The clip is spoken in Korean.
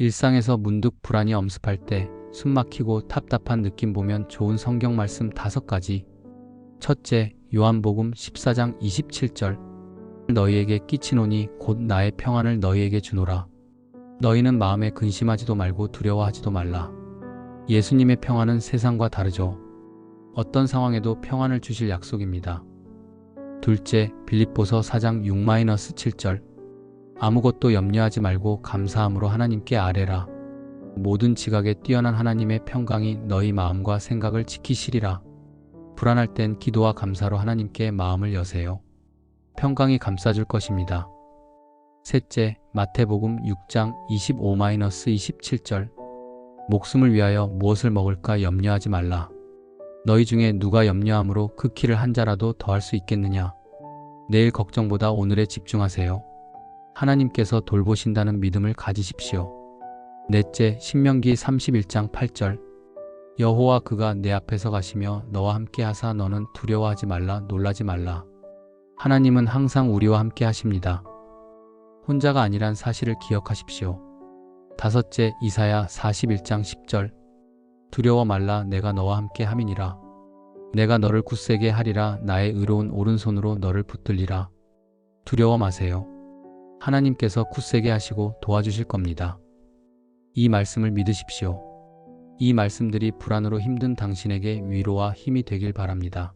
일상에서 문득 불안이 엄습할 때 숨 막히고 답답한 느낌 보면 좋은 성경 말씀 다섯 가지. 첫째, 요한복음 14장 27절. 너희에게 끼치노니 곧 나의 평안을 너희에게 주노라. 너희는 마음에 근심하지도 말고 두려워하지도 말라. 예수님의 평안은 세상과 다르죠. 어떤 상황에도 평안을 주실 약속입니다. 둘째, 빌립보서 4장 6-7절. 아무것도 염려하지 말고 감사함으로 하나님께 아뢰라. 모든 지각에 뛰어난 하나님의 평강이 너희 마음과 생각을 지키시리라. 불안할 땐 기도와 감사로 하나님께 마음을 여세요. 평강이 감싸줄 것입니다. 셋째, 마태복음 6장 25-27절. 목숨을 위하여 무엇을 먹을까 염려하지 말라. 너희 중에 누가 염려함으로 그 키를 한 자라도 더할 수 있겠느냐. 내일 걱정보다 오늘에 집중하세요. 하나님께서 돌보신다는 믿음을 가지십시오. 넷째, 신명기 31장 8절. 여호와 그가 내 앞에서 가시며 너와 함께 하사 너는 두려워하지 말라 놀라지 말라. 하나님은 항상 우리와 함께 하십니다. 혼자가 아니란 사실을 기억하십시오. 다섯째, 이사야 41장 10절. 두려워 말라 내가 너와 함께 함이니라. 내가 너를 굳세게 하리라 나의 의로운 오른손으로 너를 붙들리라. 두려워 마세요. 하나님께서 굳세게 하시고 도와주실 겁니다. 이 말씀을 믿으십시오. 이 말씀들이 불안으로 힘든 당신에게 위로와 힘이 되길 바랍니다.